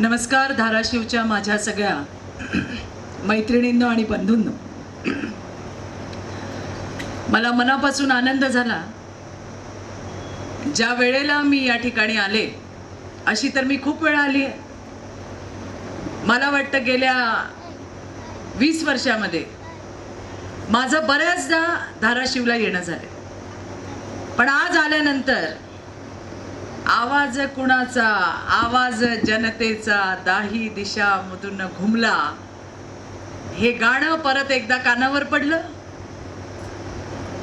नमस्कार धाराशिवच्या माझ्या सगळ्या मैत्रिणींनो आणि बंधूंनो. मला मनापासून आनंद झाला ज्या वेळेला मी या ठिकाणी आले अशी तर मी खूप वेळा आली आहे. मला वाटतं गेल्या वीस वर्षामध्ये माझं बऱ्याचदा धाराशिवला येणं झालं. पण आज आल्यानंतर आवाज कुणाचा? आवाज जनतेचा दाही दिशा मधून घुमला. हे गाणं परत एकदा कानावर पडलं?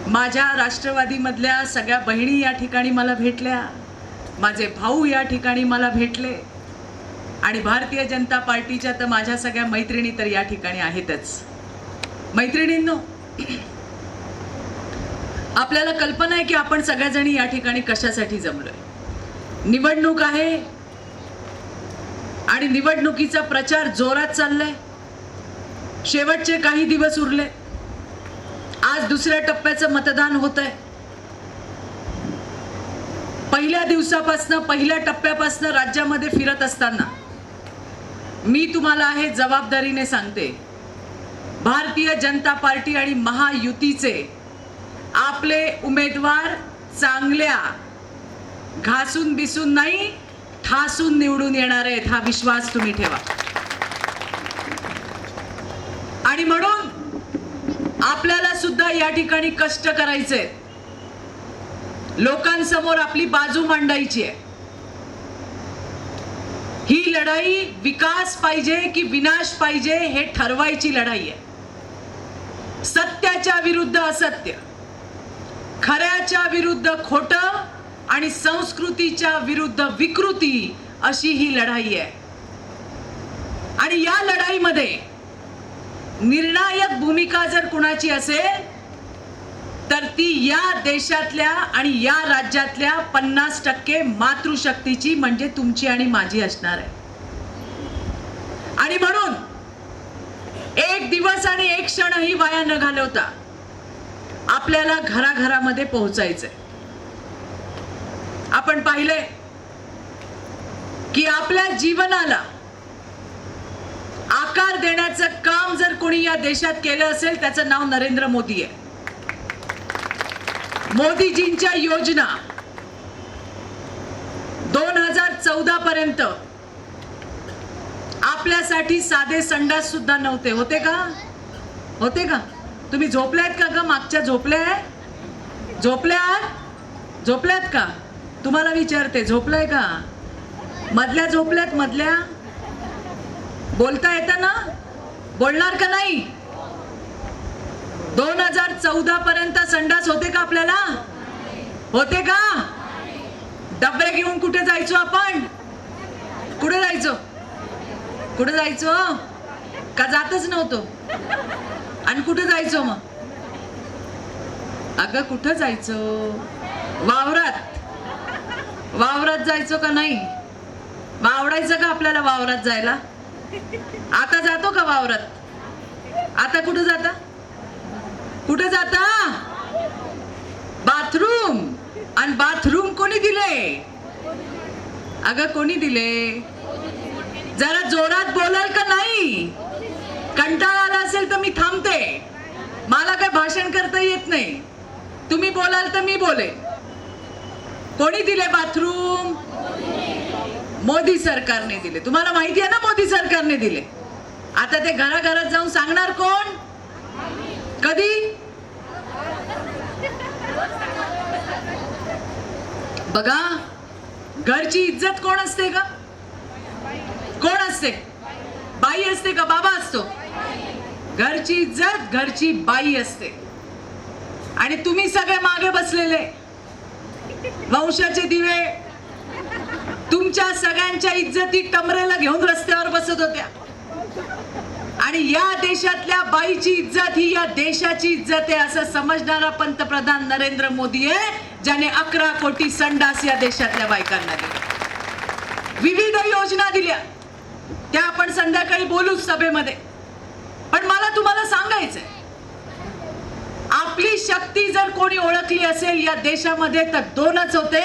माझ्या राष्ट्रवादीमधल्या सगळ्या बहिणी या ठिकाणी मला भेटल्या. माझे भाऊ या ठिकाणी मला भेटले. आणि भारतीय जनता पार्टीच्या तर माझ्या सगळ्या मैत्रिणी तर या ठिकाणी आहेतच. मैत्रिणींनो आपल्याला कल्पना आहे की आपण सगळ्याजणी या ठिकाणी कशासाठी जमलोय. निवडणूक आहे आणि निवडणुकीचा प्रचार जोरात चाललाय. शेवटचे काही दिवस उरले. आज दुसऱ्या टप्प्याचं मतदान होत आहे पहिल्या दिवसापासनं पहिल्या टप्प्यापासनं राज्यामध्ये फिरत असताना मी तुम्हाला हे जबाबदारीने सांगते. भारतीय जनता पार्टी आणि महायुतीचे आपले उमेदवार चांगल्या घासून बिसून नाही ठासून निवडून येणार आहेत हा विश्वास तुम्ही ठेवा. आणि म्हणून आपल्याला सुद्धा या ठिकाणी कष्ट करायचे लोकांसमोर आपली बाजू मांडायची आहे. ही लढाई विकास पाहिजे की विनाश पाहिजे हे ठरवायची लढाई आहे. सत्याच्या विरुद्ध असत्य. खऱ्याच्या विरुद्ध खोटं आणि संस्कृतीच्या विरुद्ध विकृती अशी ही लढाई आहे. आणि या लढाईमध्ये निर्णायक भूमिका जर कुणाची असेल तर ती या देशातल्या आणि या राज्यातल्या पन्नास टक्के मातृशक्तीची म्हणजे तुमची आणि माझी असणार आहे. आणि म्हणून एक दिवस आणि एक क्षणही वाया न घालवता आपल्याला घराघरामध्ये पोहोचायचंय. आपण पाहिले की आपल्या जीवनाला आकार देण्याचं काम जर कोणी या देशात केलं असेल त्याचं नाव नरेंद्र मोदी आहे. मोदीजींच्या योजना दोन हजार चौदा पर्यंत आपल्यासाठी साधे संडास सुद्धा नव्हते. होते का? होते का? तुम्ही झोपल्यात का ग? मागच्या झोपल्या? झोपल्यात? झोपल्यात का? तुम्हाला विचारते झोपलाय का? मधल्या झोपल्यात मधल्या? बोलता येतं ना? बोलणार का नाही? दोन हजार चौदा पर्यंत संडास होते का आपल्याला? होते का? डबे घेऊन कुठे जायचो आपण? कुठे जायचो? कुठे जायचो? का जातच नव्हतो? आणि कुठे जायचो मग? अगं कुठं जायचो? वावरात. वावरात जायचो का नाही? वावडायचं का आपल्याला वावरात जायला? आता जातो का वावरात? आता कुठं जाता? कुठे जाता? बाथरूम. आणि बाथरूम कोणी दिले? अगं कोणी दिले? जरा जोरात बोलाल का नाही? कंटाळा आला असेल तर मी थांबते. मला काय भाषण करता येत नाही. तुम्ही बोलाल तर मी बोले कोणी दिले बाथरूम? मोदी सरकारने दिले. तुम्हाला माहिती आहे ना मोदी सरकारने दिले? आता ते घराघरात जाऊन सांगणार कोण? कधी? बघा घरची इज्जत कोण असते का कोण असते? बाई असते का बाबा असतो? घरची इज्जत घरची बाई असते. आणि तुम्ही सगळे मागे बसलेले. वंशाचे दिवे. तुमच्या सगळ्यांच्या इज्जती टमरेला घेऊन रस्त्यावर बसत होत्या. आणि या देशातल्या बाईची इज्जत ही या देशाची इज्जत आहे असं समजणारा पंतप्रधान नरेंद्र मोदी आहे ज्याने अकरा कोटी संडास या देशातल्या बायकांना दिले. विविध योजना दिल्या. त्या आपण संध्याकाळी बोलूच सभेमध्ये. पण मला तुम्हाला सांगायचंय शक्ती जर कोणी ओळखली असेल या देशामध्ये तर दोनच होते.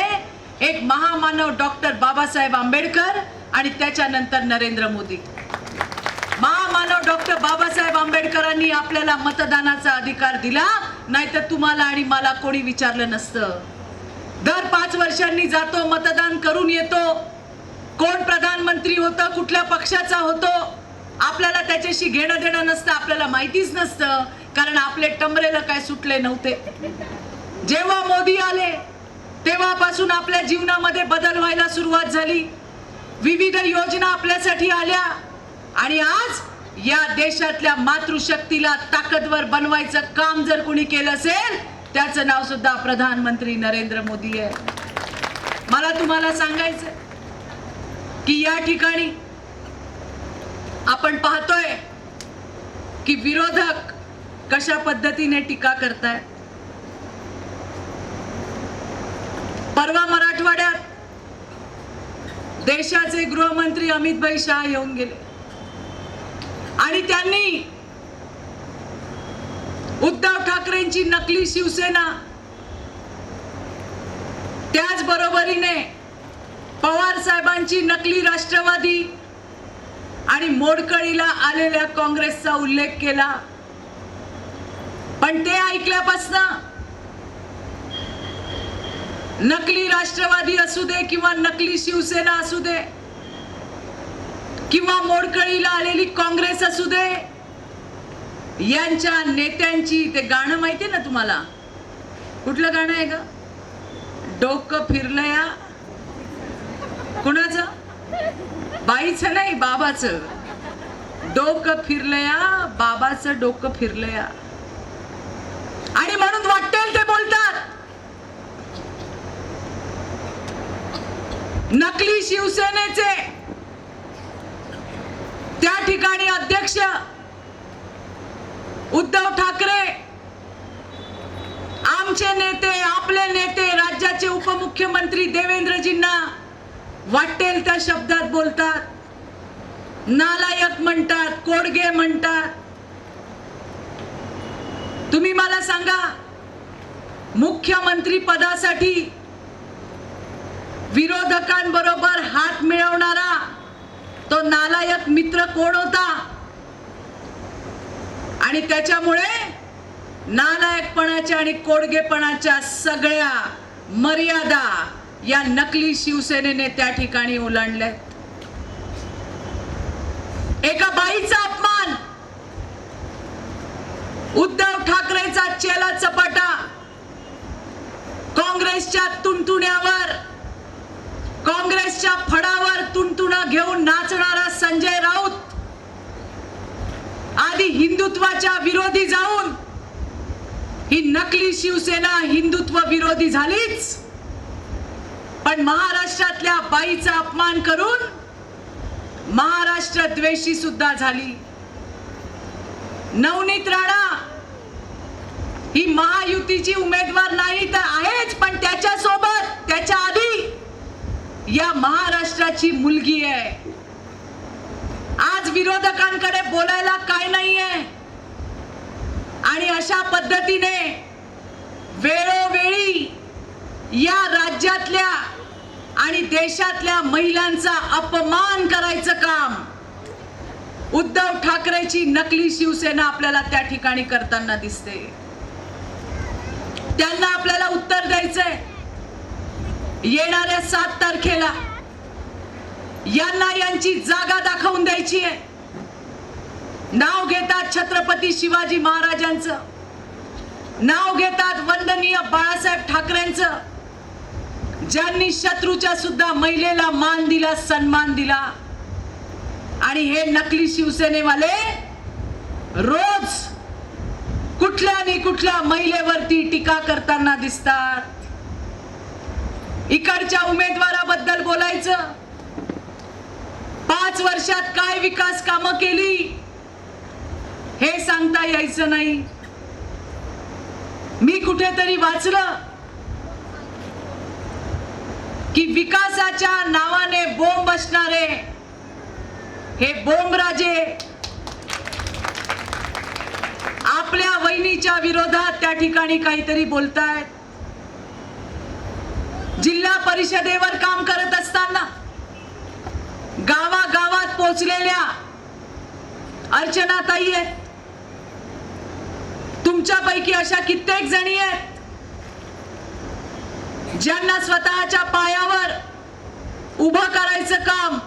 एक महामानव डॉक्टर बाबासाहेब आंबेडकर आणि त्याच्यानंतर नरेंद्र मोदी. महामानव डॉक्टर बाबासाहेब आंबेडकरांनी आपल्याला मतदानाचा अधिकार दिला नाहीतर तुम्हाला आणि मला कोणी विचारलं नसतं. दर पाच वर्षांनी जातो मतदान करून येतो. कोण प्रधानमंत्री होतं कुठल्या पक्षाचा होतो आपल्याला त्याच्याशी घेणं देणं नसतं आपल्याला माहितीच नसतं. कारण आपले टमरेला काय सुटले नव्हते. जेव्हा मोदी आले तेव्हापासून आपल्या जीवनामध्ये बदल व्हायला सुरुवात झाली. विविध योजना आपल्यासाठी आल्या आणि आज या देशातल्या मातृशक्तीला ताकदवर बनवायचं काम जर कोणी केलं असेल त्याचं नाव सुद्धा प्रधानमंत्री नरेंद्र मोदी आहे. मला तुम्हाला सांगायचं की या ठिकाणी आपण पाहतोय की विरोधक कशा पद्धतीने टीका करताय? परवा मराठवाड्यात देशाचे गृहमंत्री अमित भाई शहा येऊन गेले. आणि त्यांनी उद्धव ठाकरेंची नकली शिवसेना त्याच बरोबरीने पवार साहेबांची नकली राष्ट्रवादी आणि मोडकळीला आलेल्या काँग्रेसचा उल्लेख केला. पण ते ऐकल्यापासनं नकली राष्ट्रवादी असू दे किंवा नकली शिवसेना असू दे किंवा मोडकळीला आलेली काँग्रेस असू दे यांच्या नेत्यांची ते गाणं माहितीये ना तुम्हाला? कुठलं गाणं आहे ग? डोकं फिरलं या. कुणाचं? बाईचं नाही बाबाचं. डोकं फिरलं या बाबाचं डोकं फिरलं या आणि म्हणून वाटेल ते बोलतात नकली शिवसेनेचे. त्या ठिकाणी अध्यक्ष उद्धव ठाकरे आमचे नेते आपले नेते राज्याचे उपमुख्यमंत्री देवेंद्रजींना वाटेल त्या शब्दात बोलतात. नालायक म्हणतात कोडगे म्हणतात. तुम्ही मला सांगा मुख्यमंत्री पदासाठी विरोधकांबरोबर हात मिळवणारा तो नालायक मित्र कोण होता? आणि त्याच्यामुळे नालायकपणाच्या आणि कोडगेपणाच्या सगळ्या मर्यादा या नकली शिवसेनेने त्या ठिकाणी ओलांडल्या एका बाईचा अपमान! उद्धव ठाकरेचा चेला चपाटा! काँग्रेसच्या तुणतुण्यावर काँग्रेसच्या फडावर तुणतुणा घेऊन नाचणारा संजय राऊत. आधी हिंदुत्वाच्या विरोधी जाऊन ही नकली शिवसेना हिंदुत्व विरोधी झालीच. पण महाराष्ट्रातल्या बाईचा अपमान करून महाराष्ट्र द्वेषी सुद्धा झाली. नवनीत राणा ही महायुतीची उमेदवार नाही तर आहेच पण त्याच्या सोबत त्याच्या आधी या महाराष्ट्राची मुलगी आहे. आज विरोधकांकडे बोलायला काय नाहीये. आणि अशा पद्धतीने वेळोवेळी या राज्यातल्या आणि देशातल्या महिलांचा अपमान करायचं काम उद्धव ठाकरेची नकली शिवसेना आपल्याला त्या ठिकाणी करताना दिसते. त्यांना आपल्याला उत्तर द्यायचंय. येणाऱ्या सात तारखेला यांना यांची जागा दाखवून द्यायची आहे. नाव घेतात छत्रपती शिवाजी महाराजांचं. नाव घेतात वंदनीय बाळासाहेब ठाकरेंचं. ज्यांनी शत्रूच्या सुद्धा महिलेला मान दिला सन्मान दिला. आणि हे नकली शिवसेनेवाले रोज कुठल्या आणि कुठल्या महिलेवरती टीका करताना दिसतात. इकडच्या उमेदवाराबद्दल बोलायचं. पाच वर्षात काय विकास कामं केली? हे सांगता यायचं नाही. मी कुठेतरी वाचलं की विकासाच्या नावाने बोंब असणारे हे बोंबराजे आपल्या वहिनीच्या विरोधात त्या ठिकाणी काहीतरी बोलतायत. जिल्हा परिषदेवर काम करत असताना गावागावात पोचलेल्या अर्चनाताई आहेत. तुमच्यापैकी अशा कित्येक जणी आहेत ज्यांना स्वतःच्या पायावर उभं करायचं काम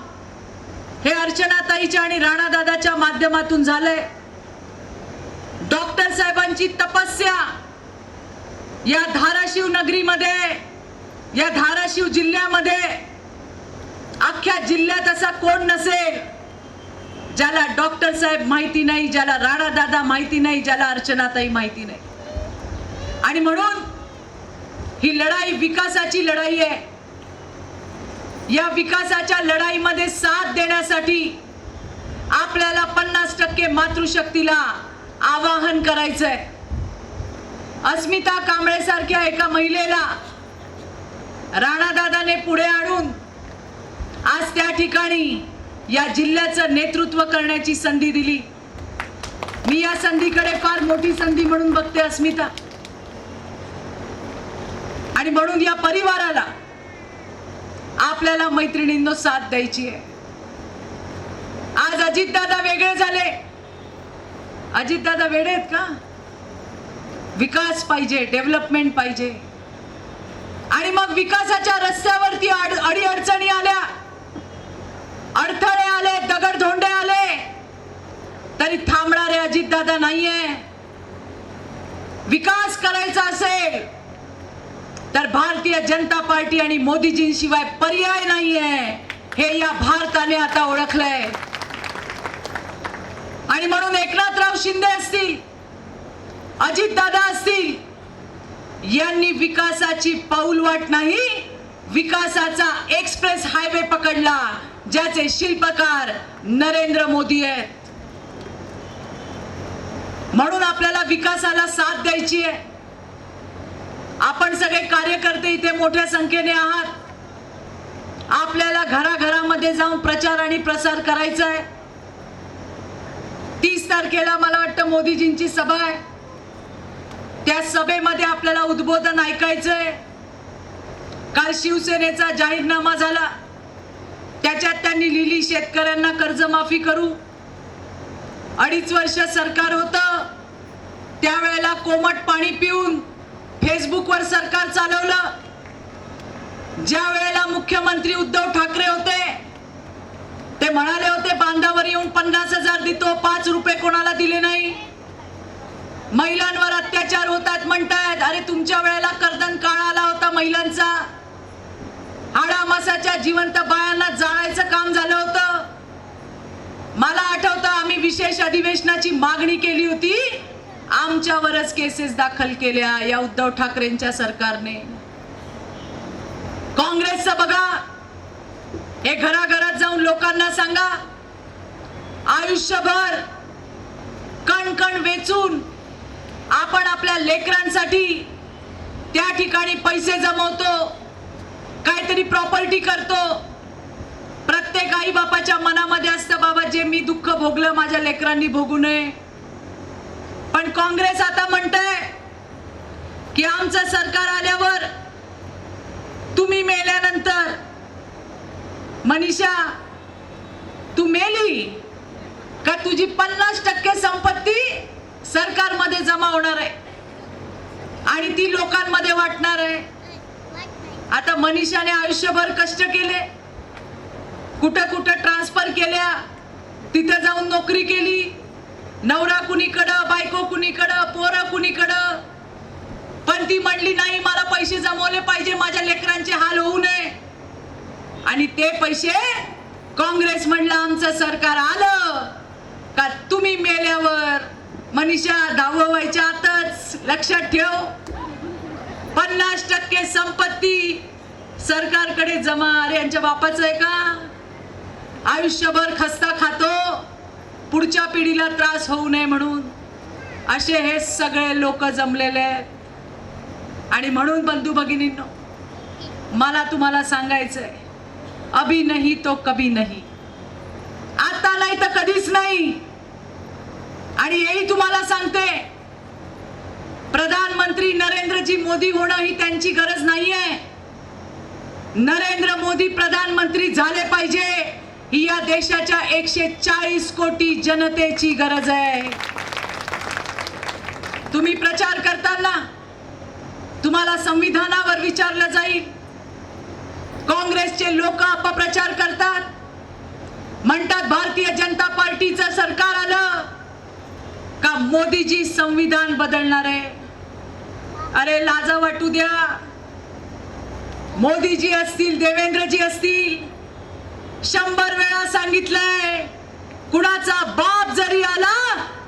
हे अर्चनाताईच्या आणि राणादादाच्या माध्यमातून झालंय. डॉक्टर साहेबांची तपस्या या धाराशिव नगरीमध्ये या धाराशिव जिल्ह्यामध्ये अख्ख्या जिल्ह्यात असा कोण नसेल ज्याला डॉक्टर साहेब माहिती नाही ज्याला राणा दादा माहिती नाही ज्याला अर्चनाताई माहिती नाही. आणि म्हणून ही लढाई विकासाची लढाई आहे. या विकासाच्या लढाईमध्ये साथ देण्यासाठी आपल्याला पन्नास टक्के मातृशक्तीला आवाहन करायचंय. अस्मिता कांबळे सारख्या एका महिलेला राणादादाने पुढे आणून आज त्या ठिकाणी या जिल्ह्याचं नेतृत्व करण्याची संधी दिली. मी या संधीकडे फार मोठी संधी म्हणून बघते अस्मिता. आणि म्हणून या परिवाराला आपल्याला मैत्रिणींनो साथ द्यायची आहे. आज अजितदादा वेगळे झाले. अजितदादा वेगळे आहेत का? विकास पाहिजे डेव्हलपमेंट पाहिजे. आणि मग विकासाच्या रस्त्यावरती अड अडी अडचणी आल्या. अडथळे आले दगडधोंडे आले. तरी थांबणारे अजितदादा नाहीये. विकास करायचा असेल तर भारतीय जनता पार्टी आणि मोदीजींशिवाय पर्याय नाहीये. हे या भारताने आता ओळखलंय. आणि म्हणून एकनाथराव शिंदे असतील अजितदादा असतील यांनी विकासाची पाऊलवाट नाही विकासाचा एक्सप्रेस हायवे पकडला ज्याचे शिल्पकार नरेंद्र मोदी आहेत. म्हणून आपल्याला विकासाला साथ द्यायची आहे. आपण सगळे कार्यकर्ते इथे मोठ्या संख्येने आहात. आपल्याला घराघरामध्ये जाऊन प्रचार आणि प्रसार करायचा आहे. तीस तारखेला मला वाटतं मोदीजींची सभा आहे. त्या सभेमध्ये आपल्याला उद्बोधन ऐकायचंय. काल शिवसेनेचा जाहीरनामा झाला. त्याच्यात त्यांनी लिहिली शेतकऱ्यांना कर्जमाफी करू. अडीच वर्ष सरकार होतं. त्यावेळेला कोमट पाणी पिऊन फेसबुकवर सरकार चालवलं. ज्या वेळेला मुख्यमंत्री उद्धव ठाकरे होते ते म्हणाले होते बांधावर येऊन पन्नास हजार देतो पाच रुपये कोणाला दिले नाही. महिलांवर अत्याचार होतात म्हणतायत. अरे तुमच्या वेळेला कर्दन काळ आला होता महिलांचा. आडामासाच्या जिवंत बायांना जाळायचं काम झालं होतं. मला आठवतं आम्ही विशेष अधिवेशनाची मागणी केली होती. आमच्यावरच केसेस दाखल केल्या या उद्धव ठाकरेंच्या सरकारने. काँग्रेसचं बघा. हे घराघरात जाऊन लोकांना सांगा. आयुष्यभर कणकण वेचून आपण आपल्या लेकरांसाठी त्या ठिकाणी पैसे जमवतो काहीतरी प्रॉपर्टी करतो. प्रत्येक आई बापाच्या मनामध्ये असतं बाबा जे मी दुःख भोगलं माझ्या लेकरांनी भोगू नये. पण काँग्रेस आता म्हणतंय की आमचं सरकार आल्यावर तुम्ही मेल्यानंतर मनीषा तू मेली? का तुझी पन्नास टक्के संपत्ती सरकारमध्ये जमा होणार आहे. आणि ती लोकांमध्ये वाटणार आहे. आता मनीषाने आयुष्यभर कष्ट केले. कुठं कुठं ट्रान्सफर केल्या. तिथं जाऊन नोकरी केली. नवरा कुणीकडं बायको कुणीकडं पोरं कुणीकडं. पण ती म्हणली नाही मला पैसे जमवले पाहिजे. माझ्या लेकरांचे हाल होऊ नये. आणि ते पैसे काँग्रेस म्हणलं आमचं सरकार आलं का तुम्ही मेल्यावर मनीषा दहावं व्हायच्या आतच लक्षात ठेव. पन्नास टक्के संपत्ती सरकारकडे जमा. अरे यांच्या बापाचं आहे का? आयुष्यभर खस्ता खातो. पुढच्या पिढीला त्रास होऊ नये म्हणून. असे हे सगळे लोक जमलेले आहेत. आणि म्हणून बंधू भगिनींनो मला तुम्हाला सांगायचंय अभी नाही तो कभी नाही. आता नाही तर कधीच नाही. आणि हेही तुम्हाला सांगते प्रधानमंत्री नरेंद्रजी मोदी होणं ही त्यांची गरज नाहीये. नरेंद्र मोदी प्रधानमंत्री झाले पाहिजे ही या देशाच्या एकशे चाळीस कोटी जनतेची गरज आहे. तुम्ही प्रचार करताना तुम्हाला संविधानावर विचारलं जाईल. काँग्रेसचे लोक अपप्रचार करतात. म्हणतात भारतीय जनता पार्टीचं सरकार आलं. का मोदीजी संविधान बदलणार आहे? अरे लाजा वाटू द्या. मोदीजी असतील देवेंद्रजी असतील शंभर वेळा सांगितलंय कुणाचा बाप जरी आला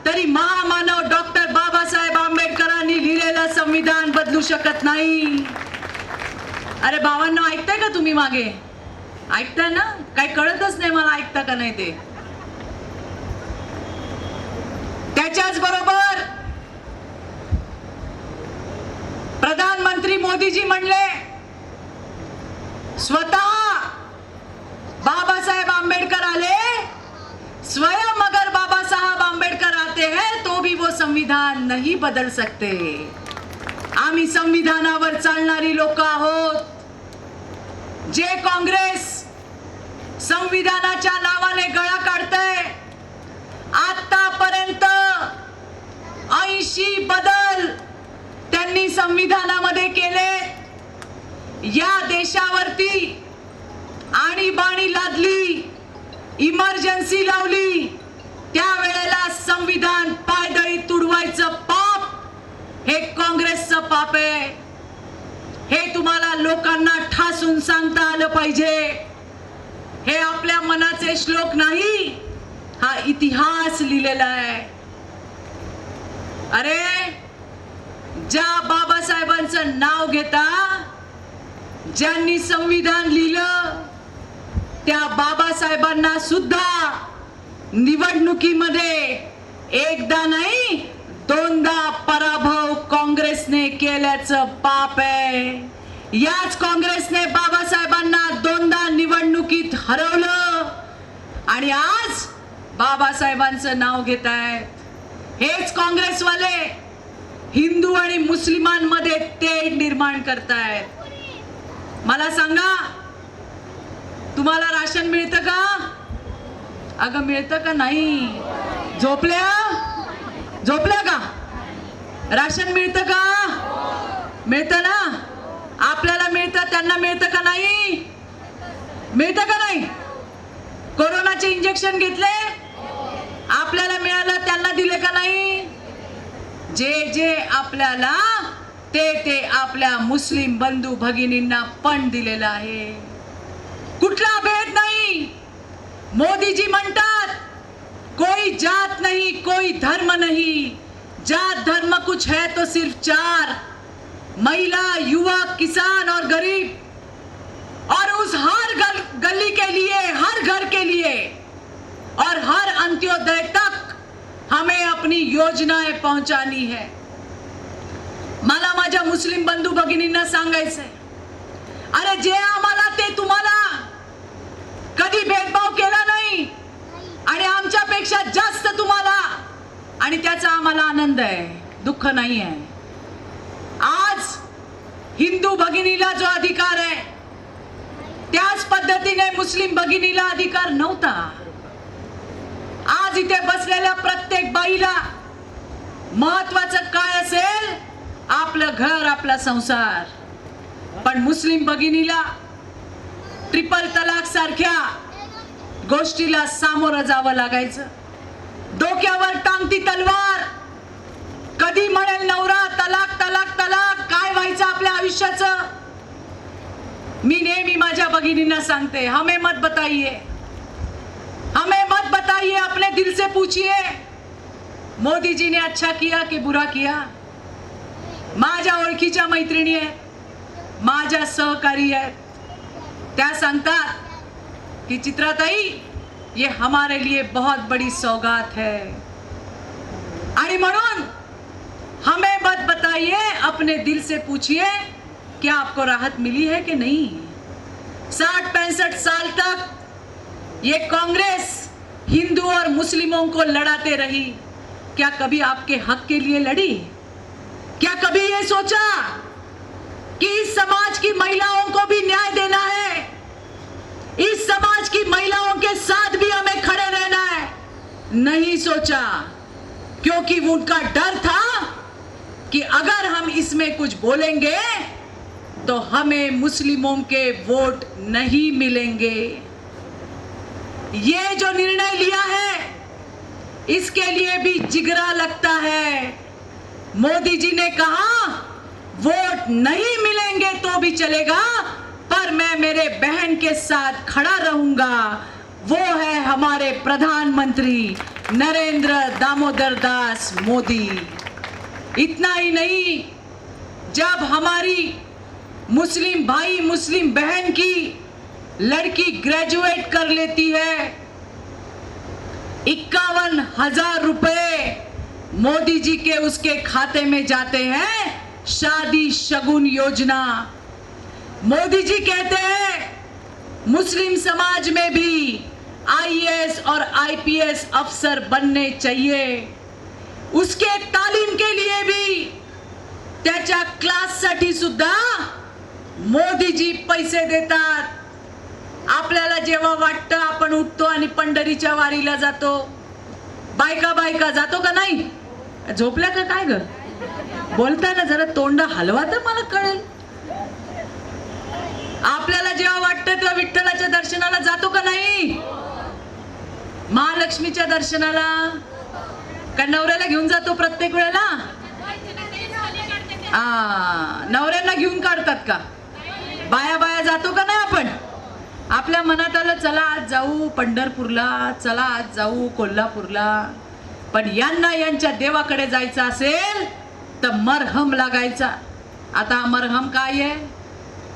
तरी महामानव डॉक्टर बाबासाहेब आंबेडकरांनी लिहिलेलं संविधान बदलू शकत नाही. अरे बाबांना ऐकताय का तुम्ही मागे? ऐकताय ना? काही कळतच नाही मला ऐकता का नाही ते? त्याच्याच बरोबर प्रधानमंत्री मोदीजी म्हणले स्वतः बाबासाहेब आंबेडकर आले स्वयं अगर बाबा साहब आंबेडकर आते हैं तो भी वो संविधान नहीं बदल सकते. आम्ही संविधानावर चालणारी लोक आहोत. जे काँग्रेस संविधानाच्या नावाने गळा काढतंय आतापर्यंत ऐंशी बदल त्यांनी संविधानामध्ये केले. या देशावरती आणीबाणी लादली इमर्जन्सी लावली त्यावेळेला संविधान पायदळी तुडवायचं पाप हे काँग्रेसचं पाप आहे. हे तुम्हाला लोकांना ठासून सांगता आलं पाहिजे. हे आपल्या मनाचे श्लोक नाही. हा इतिहास लिहिलेला आहे. अरे ज्या बाबासाहेबांचं नाव घेता ज्यांनी संविधान लिहिलं त्या बाबासाहेबांना सुद्धा निवडणुकीमध्ये एकदा नाही दोनदा पराभव काँग्रेसने केल्याचं पाप आहे. याच काँग्रेसने बाबासाहेबांना दोनदा निवडणुकीत हरवलं आणि आज बाबासाहेबांचं नाव घेत आहेत हेच काँग्रेसवाले हिंदू आणि मुस्लिमांमध्ये ते निर्माण करतायत. मला सांगा तुम्हाला राशन मिळतं का? अगं मिळतं का नाही? झोपल्या? झोपल्या का? राशन मिळतं का? मिळतं ना? आपल्याला मिळतं त्यांना मिळतं का नाही? मिळतं का नाही? कोरोनाचे इंजेक्शन घेतले? आपल्याला मिळालं त्यांना दिले का नाही? जे जे आपल्याला ते ते आपल्या मुस्लिम बंधू भगिनींना पण दिलेलं आहे. कुठला भेद नाही. मोदीजी म्हणतात कोई जात नहीं कोई धर्म नहीं। जात धर्म कुछ है तो सिर्फ़ चार। महिला युवक किसान और गरीब। और उस हर गल, गली के लिए हर घर के लिए और हर अंत्योदय तक हमें अपनी योजनाएं पहुंचानी है। मला माझ्या मुस्लिम बंधू भगिनींना सांगायचंय अरे जे आम्हाला ते तुम्हाला कधी भेदभाव केला नाही आणि आमच्यापेक्षा जास्त तुम्हाला आणि त्याचा आम्हाला आनंद आहे दुःख नाही आहे. आज हिंदू भगिनीला जो अधिकार आहे त्याच पद्धतीने मुस्लिम भगिनीला अधिकार नव्हता. आज इथे बसलेल्या प्रत्येक बाईला महत्वाचं काय असेल? आपलं घर आपला संसार. पण मुस्लिम भगिनीला ट्रिपल तलाक सारख्या गोष्टीला सामोरं जावं लागायचं. डोक्यावर टांगती तलवार. कधी म्हणेल नवरा? तलाक तलाक तलाक. काय व्हायचं आपल्या आयुष्याचं? मी नेहमी माझ्या भगिनींना सांगते हमें मत बताइए. हमें मत बताइए, अपने दिल से पूछिए। मोदी जी ने अच्छा किया कि बुरा किया? माझ्या ओळखीच्या मैत्रिणी आहेत, माझ्या सहकारी आहेत. त्या सांगतात कि, चित्राताई, ये हमारे लिए बहुत बड़ी सौगात है. आणि म्हणून हमें मत बताइए, अपने दिल से पूछिए, क्या आपको राहत मिली है कि नहीं? साठ पैंसठ साल तक ये कांग्रेस हिंदू और मुस्लिमों को लड़ाते रही। क्या कभी आपके हक के लिए लड़ी? क्या कभी ये सोचा कि इस समाज की महिलाओं को भी न्याय देना है? इस समाज की महिलाओं के साथ भी हमें खड़े रहना है। नहीं सोचा, क्योंकि उनका डर था कि अगर हम इसमें कुछ बोलेंगे तो हमें मुस्लिमों के वोट नहीं मिलेंगे। ये जो निर्णय लिया है, इसके लिए भी जिगरा लगता है। मोदी जी ने कहा, वोट नहीं मिलेंगे तो भी चलेगा, पर मैं मेरे बहन के साथ खड़ा रहूँगा। वो है हमारे प्रधानमंत्री नरेंद्र दामोदर दास मोदी। इतना ही नहीं, जब हमारी मुस्लिम भाई, मुस्लिम बहन की लड़की ग्रेजुएट कर लेती है। इक्यावन हज़ार रुपए मोदी जी के उसके खाते में जाते हैं। शादी शगुन योजना। मोदी जी कहते हैं, मुस्लिम समाज में भी आईएएस और आईपीएस अफसर बनने चाहिए। उसके तालीम के लिए भी त्याच्या क्लाससाठी सुद्धा मोदीजी पैसे देतात। आपल्याला जेव्हा वाटतं आपण उठतो आणि पंढरीच्या वारीला जातो. बायका बायका जातो का नाही? झोपल्या का काय ग? बोलताय ना जरा तोंड हलवा तर मला कळेल. आपल्याला जेव्हा वाटतं तेव्हा विठ्ठलाच्या दर्शनाला जातो का नाही? महालक्ष्मीच्या दर्शनाला. का नवऱ्याला घेऊन जातो प्रत्येक वेळेला? आ नवऱ्यांना घेऊन काढतात का? बाया बाया जातो का नाही आपण? आपल्या मनात आलं चला आज जाऊ पंढरपूरला चला आज जाऊ कोल्हापूरला. पण यांना यांच्या देवाकडे जायचं असेल तर मरहम लागायचा. आता मरहम काय आहे?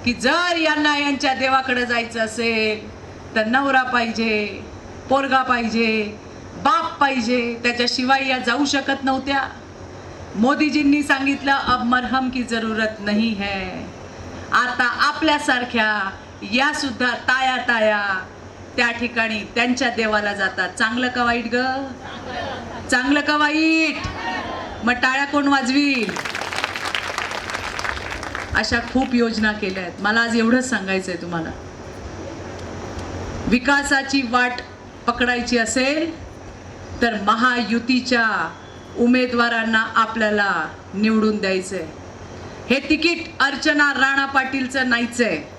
की जर यांना यांच्या देवाकडे जायचं असेल तर नवरा पाहिजे पोरगा पाहिजे बाप पाहिजे त्याच्याशिवाय या जाऊ शकत नव्हत्या. मोदीजींनी सांगितलं अब मरहम की जरूरत नाही है. आता आपल्यासारख्या या सुद्धा ताया ताया त्या ठिकाणी त्यांच्या देवाला जातात. चांगलं का वाईट ग? चांगलं का वाईट? मग टाळ्या कोण वाजवील? अशा खूप योजना केल्या आहेत. मला आज एवढंच सांगायचं आहे तुम्हाला. विकासाची वाट पकडायची असेल तर महायुतीच्या उमेदवारांना आपल्याला निवडून द्यायचंय. हे तिकीट अर्चना राणा पाटीलचं नाहीच आहे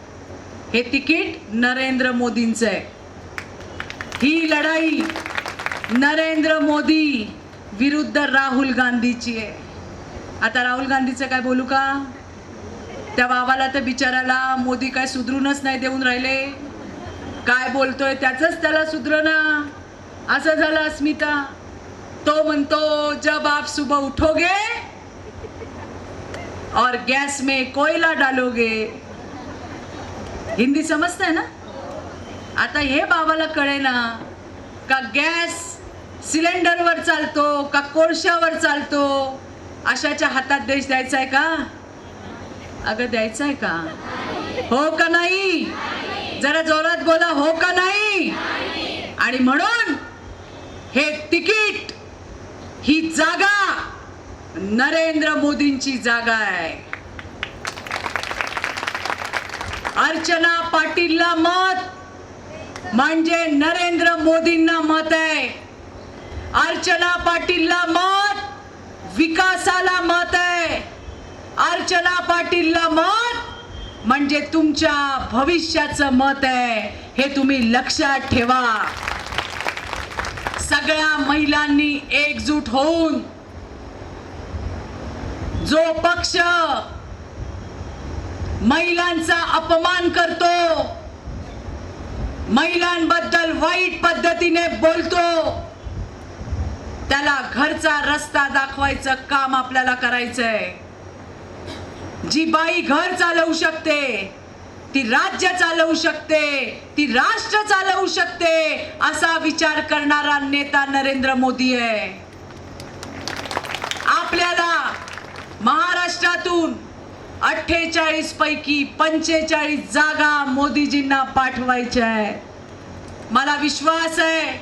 हे तिकीट नरेंद्र मोदींचं आहे. ही लढाई नरेंद्र मोदी विरुद्ध राहुल गांधीची आहे. आता राहुल गांधीचं काय बोलू का? त्या बाबाला तर बिचाराला मोदी काय सुधरूनच नाही देऊन राहिले. काय बोलतोय त्याचंच त्याला सुधरणा असं झालं अस्मिता. तो म्हणतो जब आप सुबह उठोगे और गैस में कोयला डालोगे हिंदी समजताय ना? आता हे बाबाला कळे ना का गॅस सिलेंडरवर चालतो का कोळशावर चालतो? अशाच्या हातात देश द्यायचा आहे का? अगं द्यायचा आहे का? हो का नाही? जरा जोरात बोला हो का नाही? आणि म्हणून हे तिकीट ही जागा नरेंद्र मोदींची जागा आहे. अर्चना पाटीलला मत. म्हणजे नरेंद्र मोदींना मत आहे. अर्चना पाटीलला मत. विकासाला मत आहे. अर्चना पाटीलला मत. म्हणजे तुमच्या भविष्याचं मत आहे. हे तुम्ही लक्षात ठेवा. सगळ्या महिलांनी एकजूट होऊन जो पक्ष महिलांचा अपमान करतो. महिलांबद्दल वाईट पद्धतीने बोलतो. त्याला घरचा रस्ता दाखवायचं काम आपल्याला करायचंय. जी बाई घर चालवू शकते ती राज्य चालवू शकते ती राष्ट्र चालवू शकते असा विचार करणारा नेता नरेंद्र मोदी आहे. आपल्याला महाराष्ट्रातून अठ्ठेचाळीस पैकी पंचेचाळीस जागा मोदीजींना पाठवायच्या आहे. मला विश्वास आहे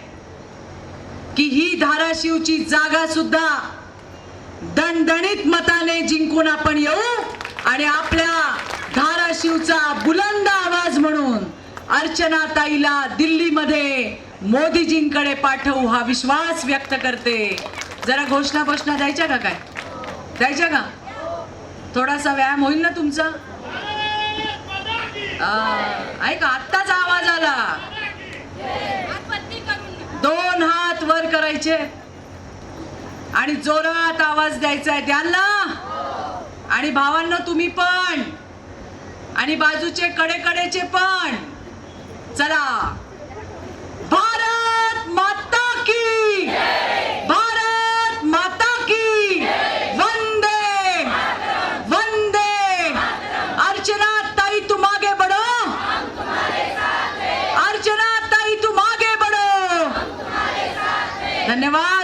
की ही धाराशिवची जागा सुद्धा दणदणीत मताने जिंकून आपण येऊ आणि आपल्या धाराशिवचा बुलंद आवाज म्हणून अर्चना ताईला दिल्लीमध्ये मोदीजींकडे पाठवू हा विश्वास व्यक्त करते. जरा घोषणा घोषणा द्यायच्या का काय? द्यायच्या का? थोडासा व्यायाम होईल ना तुमचा? ऐका आत्ताच आवाज आला. दोन हात वर करायचे. आणि जोरात आवाज द्यायचा आहे. द्याल ना आणि भावांना तुम्ही पण. आणि बाजूचे कडेकडेचे पण. चला. भारत माता की! धन्यवाद